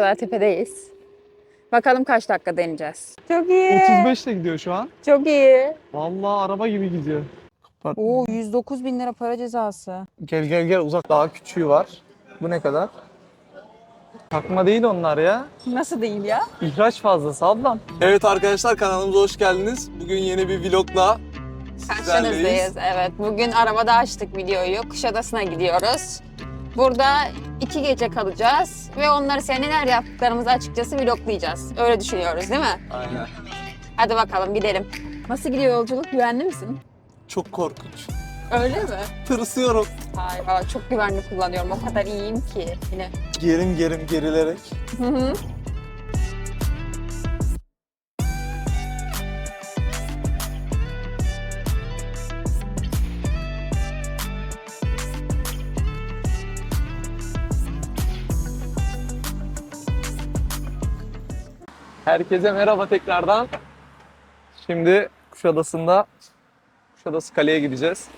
kadar tepedeyiz. Bakalım kaç dakikada ineceğiz. Çok iyi. 35 ile gidiyor şu an. Çok iyi. Vallahi araba gibi gidiyor. Bak, Oo 109 bin lira para cezası. Gel gel gel uzak. Daha küçüğü var. Bu ne kadar? Takma değil onlar ya. Nasıl değil ya? İhraç fazlası ablam. Evet arkadaşlar kanalımıza hoş geldiniz. Bugün yeni bir vlogla Karşınızdayız. Evet. Bugün arabada açtık videoyu. Kuşadası'na gidiyoruz. Burada iki gece kalacağız ve onları senin neler yaptıklarımızı açıkçası vloglayacağız. Öyle düşünüyoruz değil mi? Aynen. Hadi bakalım gidelim. Nasıl gidiyor yolculuk? Güvenli misin? Çok korkunç. Öyle mi? Tırsıyorum. Hayır, valla çok güvenli kullanıyorum. O kadar iyiyim ki. Yine. Gerim gerim gerilerek. Hı hı. Herkese merhaba tekrardan. Şimdi Kuşadası'nda Kuşadası Kale'ye gideceğiz.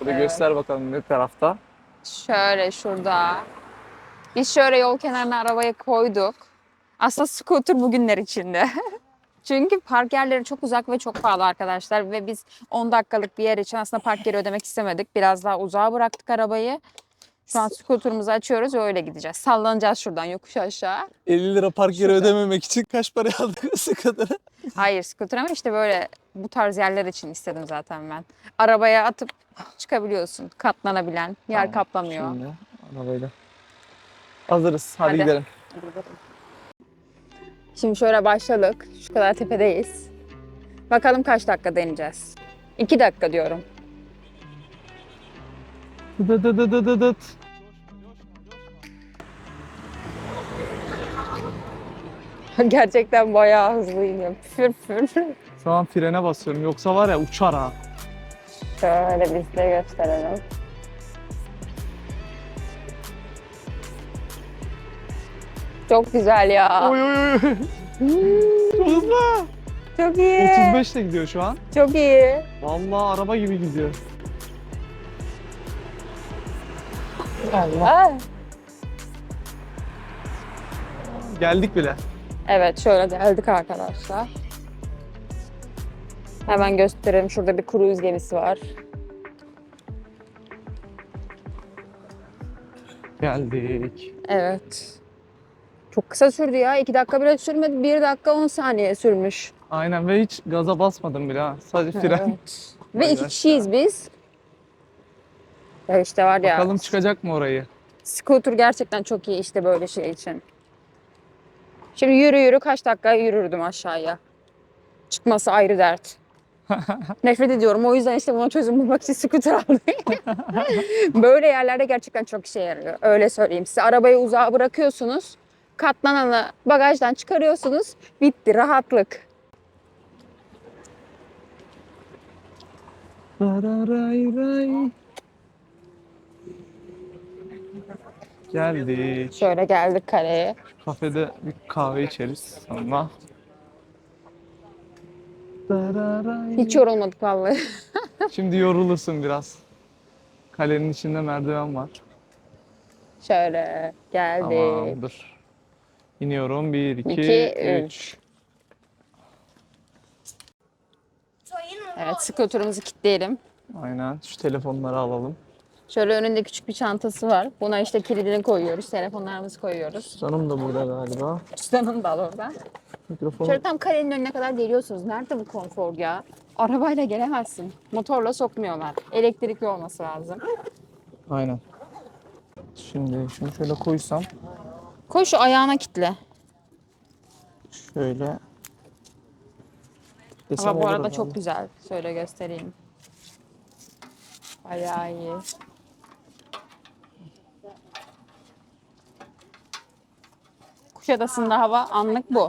Burada Evet. göster bakalım ne tarafta. Şöyle şurada. Biz şöyle yol kenarına arabayı koyduk. Aslında scooter bugünler içinde. Çünkü park yerleri çok uzak ve çok pahalı arkadaşlar ve biz 10 dakikalık bir yer için aslında park yeri ödemek istemedik. Biraz daha uzağa bıraktık arabayı. Şu an scooter'ımızı açıyoruz ve öyle gideceğiz. Sallanacağız şuradan yokuş aşağı. 50 lira park yeri Şurada. ödememek için kaç para aldınız kadar? Hayır scooter ama işte böyle bu tarz yerler için istedim zaten ben. Arabaya atıp çıkabiliyorsun. Katlanabilen, yer Tamam, kaplamıyor. Şimdi arabayla. Hazırız. Hadi, Hadi. gidelim. Şimdi şöyle başladık. Şu kadar tepedeyiz. Bakalım kaç dakikada ineceğiz. İki dakika diyorum. Dı dı dı dı dı dıt. Gerçekten bayağı hızlı iniyor. Pür pür. Şu an frene basıyorum. Yoksa var ya uçar ha. Şöyle biz de gösterelim. Çok güzel ya. Oy oy oy. Çok hızlı. Çok iyi. 35 ile gidiyor şu an. Çok iyi. Vallahi araba gibi gidiyor. Ah. Geldik bile. Evet şöyle geldik arkadaşlar. Hemen gösterelim. Şurada bir cruise gemisi var. Geldik. Evet. Çok kısa sürdü ya. 2 dakika bile sürmedi. 1 dakika 10 saniye sürmüş. Aynen ve hiç gaza basmadım bile ha. Sadece fren. Evet. Ve Vay iki be. kişiyiz biz. Ya işte var ya. Bakalım çıkacak mı orayı? Scooter gerçekten çok iyi işte böyle şey için. Şimdi yürü yürü kaç dakika yürürdüm aşağıya. Çıkması ayrı dert. Nefret ediyorum. O yüzden işte buna çözüm bulmak için scooter aldım. böyle yerlerde gerçekten çok işe yarıyor. Öyle söyleyeyim size. Arabayı uzağa bırakıyorsunuz. Katlananı bagajdan çıkarıyorsunuz. Bitti. Rahatlık. Rararay ray. Geldik. Şöyle geldik kaleye. Kafede bir kahve içeriz sonra. Hiç yorulmadık vallahi. Şimdi yorulursun biraz. Kalenin içinde merdiven var. Şöyle geldik. Tamam dur. İniyorum. 1, 2, İki, 3. Evet scooter'ımızı kilitleyelim. Aynen. Şu telefonları alalım. Şöyle önünde küçük bir çantası var. Buna işte kilidini koyuyoruz, telefonlarımızı koyuyoruz. Canım da burada galiba. Cüzdanını da al oradan. Mikrofonu. Şöyle tam kalenin önüne kadar geliyorsunuz. Nerede bu konfor ya? Arabayla gelemezsin. Motorla sokmuyorlar. Elektrikli olması lazım. Aynen. Şimdi şunu şöyle koysam. Koy şu ayağına kitle. Şöyle. Desem Ama bu arada çok güzel. Şöyle göstereyim. Bayağı iyi. Kuşadası'nda hava anlık bu.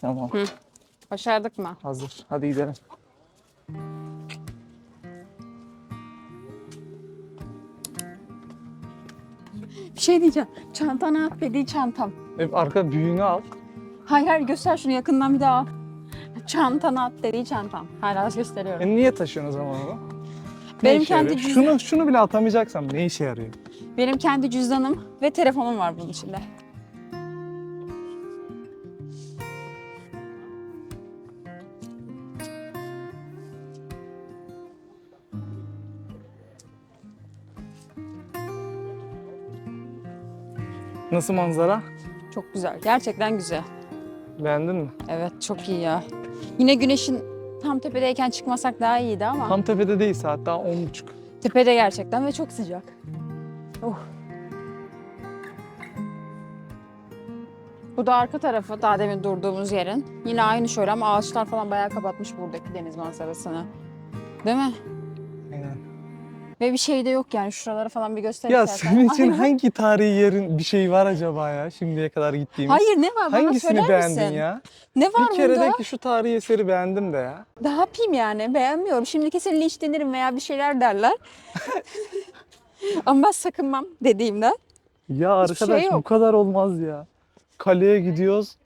Tamam. Başardık mı? Hazır. Hadi gidelim. Bir şey diyeceğim. Çantana at dediği çantam. Hep arka büyüğünü al. Hayır hayır göster şunu yakından bir daha al. Çantana at dediği çantam. Hala gösteriyorum. E niye taşıyorsunuz ama onu? Ne Benim işe kendi yarıyor? cüzdan- Şunu, şunu bile atamayacaksam ne işe yarıyor? Benim kendi cüzdanım ve telefonum var bunun içinde. Nasıl manzara? Çok güzel. Gerçekten güzel. Beğendin mi? Evet çok iyi ya. Yine güneşin tam tepedeyken çıkmasak daha iyiydi ama. Tam tepede değil saat daha on buçuk. Tepede gerçekten ve çok sıcak. Oh. Bu da arka tarafı daha demin durduğumuz yerin. Yine aynı şöyle ama ağaçlar falan bayağı kapatmış buradaki deniz manzarasını. Değil mi? Aynen. Ve bir şey de yok yani şuraları falan bir göster Ya istersen. senin için Aynen. hangi tarihi yerin bir şey var acaba ya şimdiye kadar gittiğimiz? Hayır ne var bana Hangisini söyler beğendin misin? ya? Ne var Bir kere bunda? de ki şu tarihi eseri beğendim de ya. Ne yapayım yani beğenmiyorum. Şimdi kesin linçlenirim veya bir şeyler derler. Ama ben sakınmam dediğimden. Ya Hiçbir şey arkadaş bu yok. kadar olmaz ya. Kaleye gidiyoruz.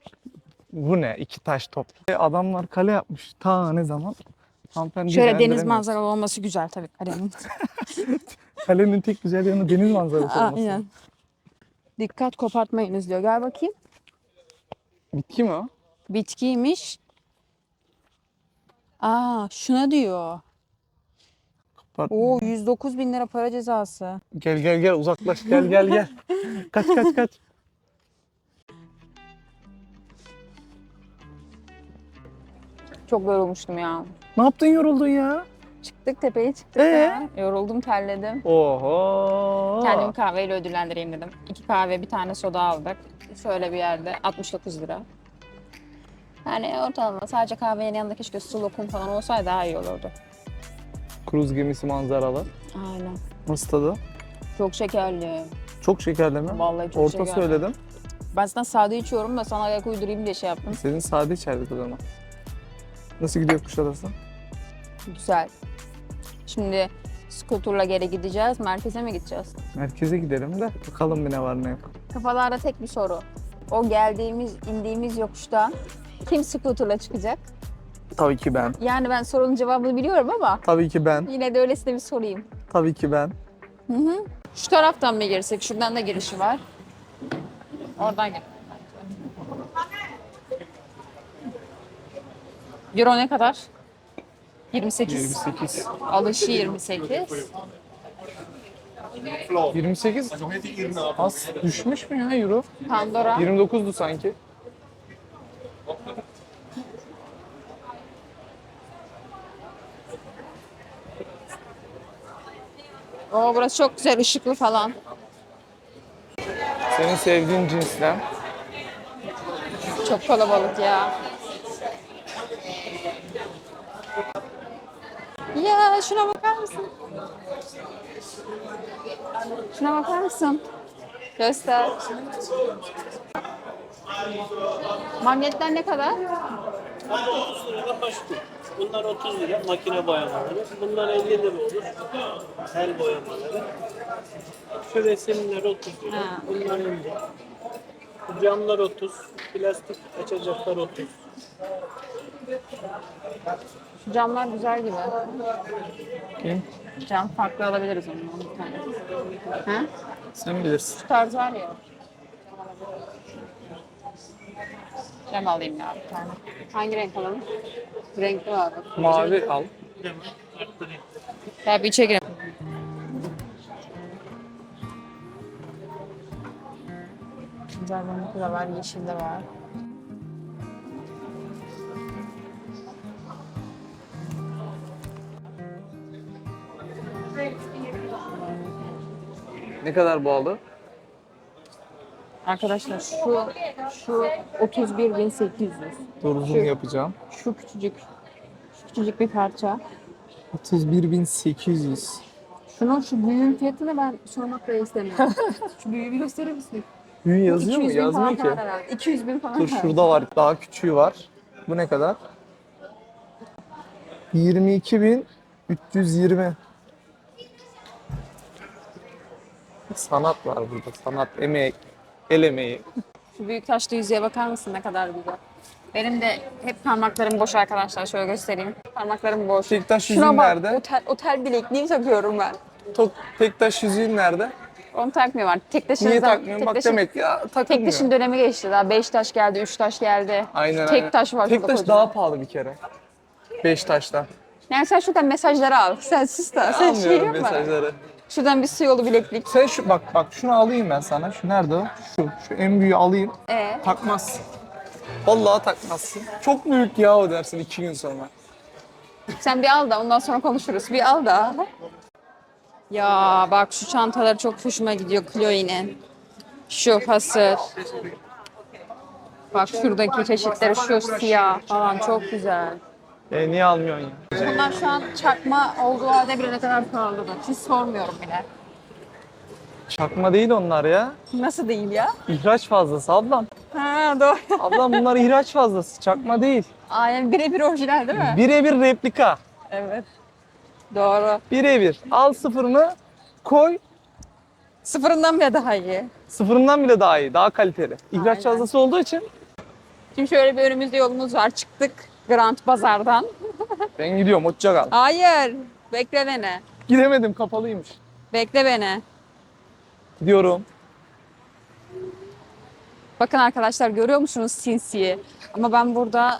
Bu ne? İki taş top. E, Adamlar kale yapmış. Ta ne zaman? Hanımefendi Şöyle deniz beğendiremiyor. manzaralı olması güzel tabii kalenin. Kalenin tek güzel yanı deniz manzarası olması. Aynen. Dikkat kopartmayınız diyor. Gel bakayım. Bitki mi o? Bitkiymiş. Aa şuna diyor. Bak, Oo 109 bin lira para cezası. Gel gel gel uzaklaş gel gel gel. kaç kaç kaç. Çok yorulmuştum ya. Ne yaptın yoruldun ya? Çıktık tepeye çıktık Ee? ya. Yoruldum terledim. Oho. Kendimi kahveyle ödüllendireyim dedim. İki kahve bir tane soda aldık. Şöyle bir yerde 69 lira. Yani ortalama sadece kahvenin yanında keşke su lokum falan olsaydı daha iyi olurdu. Kruz gemisi manzaralı. Aynen. Nasıl tadı? Çok şekerli. Çok şekerli mi? Vallahi çok Orta şekerli. söyledim. Ben zaten sade içiyorum da sana ayak uydurayım diye şey yaptım. Senin sade içerdik o zaman. Nasıl gidiyor Kuşadası? Güzel. Şimdi skuturla geri gideceğiz. Merkeze mi gideceğiz? Merkeze gidelim de bakalım bir ne var ne yok. Kafalarda tek bir soru. O geldiğimiz, indiğimiz yokuştan kim skuturla çıkacak? Tabii ki ben. Yani ben sorunun cevabını biliyorum ama Tabii ki ben. yine de öylesine bir sorayım. Tabii ki ben. Hı hı. Şu taraftan mı girsek? Şuradan da girişi var. Oradan gir. Euro ne kadar? 28. 28. Alışı 28. 28 az düşmüş mü ya euro? Pandora. 29'du sanki. Oo burası çok güzel, ışıklı falan. Senin sevdiğin cinsten. Çok kalabalık ya. Ya şuna bakar mısın? Şuna bakar mısın? Göster. Magnetler ne kadar? Bunlar 30 lira makine boyamaları. Bunlar 50 lira olur. El boyamaları. Şu resimler 30 lira. Ha. Bunlar 50. Bu Camlar 30. Plastik açacaklar 30. Şu camlar güzel gibi. Kim? Cam farklı alabiliriz ondan bir tane. Ha? Sen bilirsin. Şu tarz var ya. Cam alayım ya bir tane. Hangi renk alalım? Renkli var. bak. Mavi al. Ya bir içe girelim. Güzel renkli de var, yeşil de var. Ne kadar bağlı? Arkadaşlar şu şu 31.800. Dur zoom Şu. yapacağım. Şu küçücük şu küçücük bir parça. 31.800. Şunun şu büyüğün fiyatını ben sormak da istemiyorum. şu büyüğü bir gösterir misin? Ün yazıyor mu? 200 bin Yazmıyor falan ki. falan herhalde. 200 bin falan Dur herhalde. şurada var. Daha küçüğü var. Bu ne kadar? 22.320. Sanat var burada. Sanat, emek, el emeği. Şu büyük taşlı yüzüğe bakar mısın ne kadar güzel. Benim de hep parmaklarım boş arkadaşlar. Şöyle göstereyim. Parmaklarım boş. Tektaş yüzüğün Şuna bak. nerede? Otel, otel bilekliği takıyorum ben. Tok, Tektaş yüzüğün nerede? Onu takmıyorum artık. Tek taşın Niye takmıyorsun? tek Bak taşın- demek ya Tek takılmıyor. taşın dönemi geçti daha. 5 taş geldi, 3 taş geldi. Aynen Tek aynen. taş var şurada Tektaş kocaman. daha pahalı bir kere. Beş taştan. Yani sen şuradan mesajları al. Sen sus da. Sen şey Almıyorum yapma. mesajları. Şuradan bir su yolu bileklik. Sen şu bak bak şunu alayım ben sana. Şu nerede o? Şu. Şu en büyüğü alayım. Ee, Takmazsın. Vallahi takmazsın. Çok büyük ya o dersin iki gün sonra. sen bir al da ondan sonra konuşuruz. Bir al da. Ya bak şu çantalar çok hoşuma gidiyor Chloe'nin. Şu hasır. Bak şuradaki çeşitleri şu siyah falan çok güzel. E niye almıyorsun ya? Bunlar şu an çakma olduğu halde bile ne kadar pahalıdır. Hiç sormuyorum bile. Çakma değil onlar ya. Nasıl değil ya? İhraç fazlası ablam. Ha doğru. Ablam bunlar ihraç fazlası. Çakma değil. Aynen birebir orijinal değil mi? Birebir replika. Evet. Doğru. Birebir. Al sıfırını koy. Sıfırından bile daha iyi. Sıfırından bile daha iyi. Daha kaliteli. İhraç Aynen. fazlası olduğu için Şimdi şöyle bir önümüzde yolumuz var. Çıktık Grand Bazar'dan. ben gidiyorum. Hoşça kal. Hayır. Bekle beni. Gidemedim kapalıymış. Bekle beni. Gidiyorum. Bakın arkadaşlar görüyor musunuz sinsiyi? Ama ben burada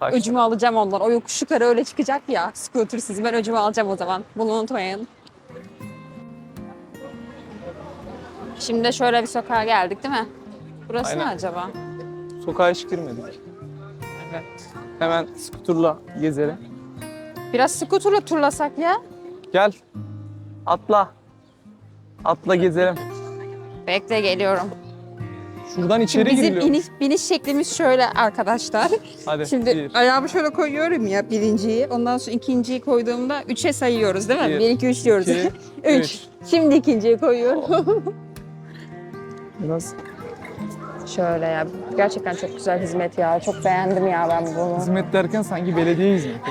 Taş. öcümü alacağım ondan. O yokuş yukarı öyle çıkacak ya. Scooter'sız ben öcümü alacağım o zaman. Bunu unutmayın. Şimdi şöyle bir sokağa geldik değil mi? Burası ne Aynen. acaba? Sokağa hiç girmedik. Evet. Hemen skuturla gezelim. Biraz scooter'la turlasak ya. Gel. Atla. Atla gezelim. Bekle geliyorum. Şuradan içeri Bizim giriliyor. iniş, biniş şeklimiz şöyle arkadaşlar. Hadi. Şimdi bir. ayağımı şöyle koyuyorum ya birinciyi. Ondan sonra ikinciyi koyduğumda üçe sayıyoruz değil mi? Bir, Bir, iki, üç diyoruz. iki, üç. üç. Şimdi ikinciyi koyuyorum. Biraz şöyle ya. Gerçekten çok güzel hizmet ya. Çok beğendim ya ben bunu. hizmet derken sanki belediye hizmeti.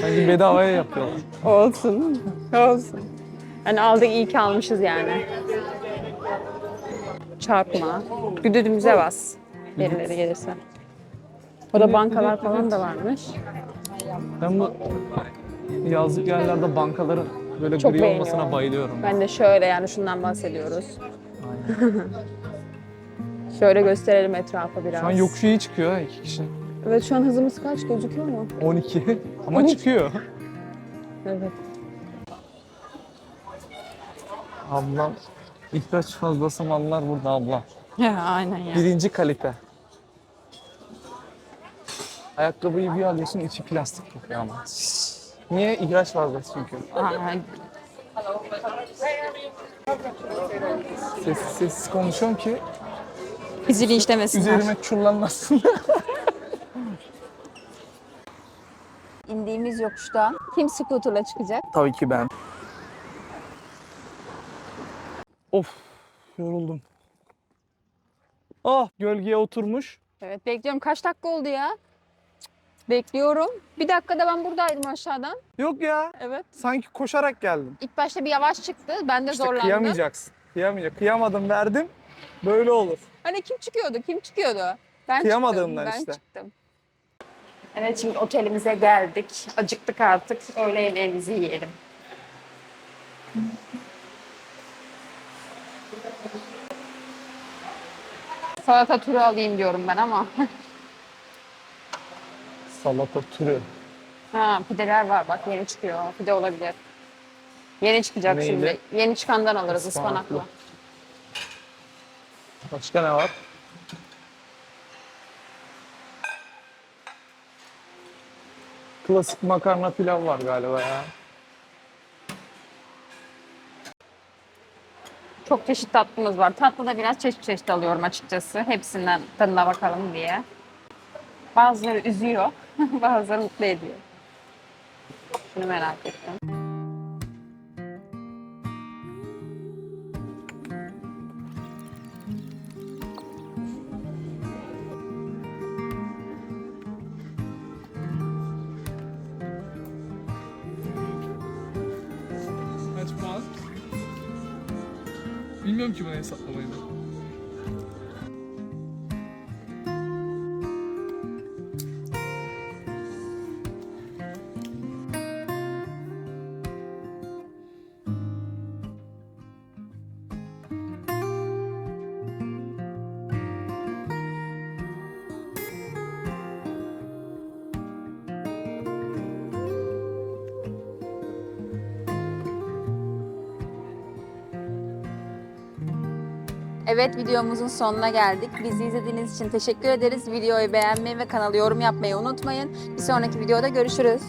sanki bedavaya yapıyorlar. Olsun. Olsun. Hani aldık iyi ki almışız yani. Çarpma. Düdüğümüze bas. Birileri gelirse. O da bankalar falan da varmış. Ben bu yazlık yerlerde bankaların böyle Çok gri olmasına bayılıyorum. Ben de şöyle yani şundan bahsediyoruz. Şöyle gösterelim etrafı biraz. Şu an yokuş iyi çıkıyor ha iki kişi. Evet şu an hızımız kaç gözüküyor mu? 12 ama 12. çıkıyor. Evet. Ablam ihraç fazlası mallar burada abla. Ya aynen ya. Birinci kalite. Ayakkabıyı bir alıyorsun içi plastik kokuyor ama. Niye? İhraç fazlası çünkü. Aa, Sessiz sessiz konuşuyorum ki bizi linçlemesinler. üzerime çullanmasın. İndiğimiz yokuşta kim scooter'la çıkacak? Tabii ki ben. Of yoruldum. Ah gölgeye oturmuş. Evet bekliyorum. Kaç dakika oldu ya? Bekliyorum. Bir dakikada ben buradaydım aşağıdan. Yok ya. Evet. Sanki koşarak geldim. İlk başta bir yavaş çıktı. Ben de İşte zorlandım. kıyamayacaksın. Kıyamayacak. Kıyamadım verdim. Böyle olur. Hani kim çıkıyordu? Kim çıkıyordu? Ben Kıyamadığımdan çıktım. Ben işte. çıktım. Evet şimdi otelimize geldik. Acıktık artık. Öğle yemeğimizi yiyelim. Salata turu alayım diyorum ben ama. Salata türü. ha pideler var bak yeni çıkıyor. Pide olabilir. Yeni çıkacak Neyli? şimdi. Yeni çıkandan alırız Ispanaklı. Başka ne var? Klasik makarna pilav var galiba ya. Çok çeşit tatlımız var. Tatlıda biraz çeşit çeşit alıyorum açıkçası. Hepsinden tadına bakalım diye. Bazıları üzüyor, bazıları mutlu ediyor. Şunu merak ettim. Bilmiyorum ki bunu hesaplamayı Evet videomuzun sonuna geldik. Bizi izlediğiniz için teşekkür ederiz. Videoyu beğenmeyi ve kanalı yorum yapmayı unutmayın. Bir sonraki videoda görüşürüz.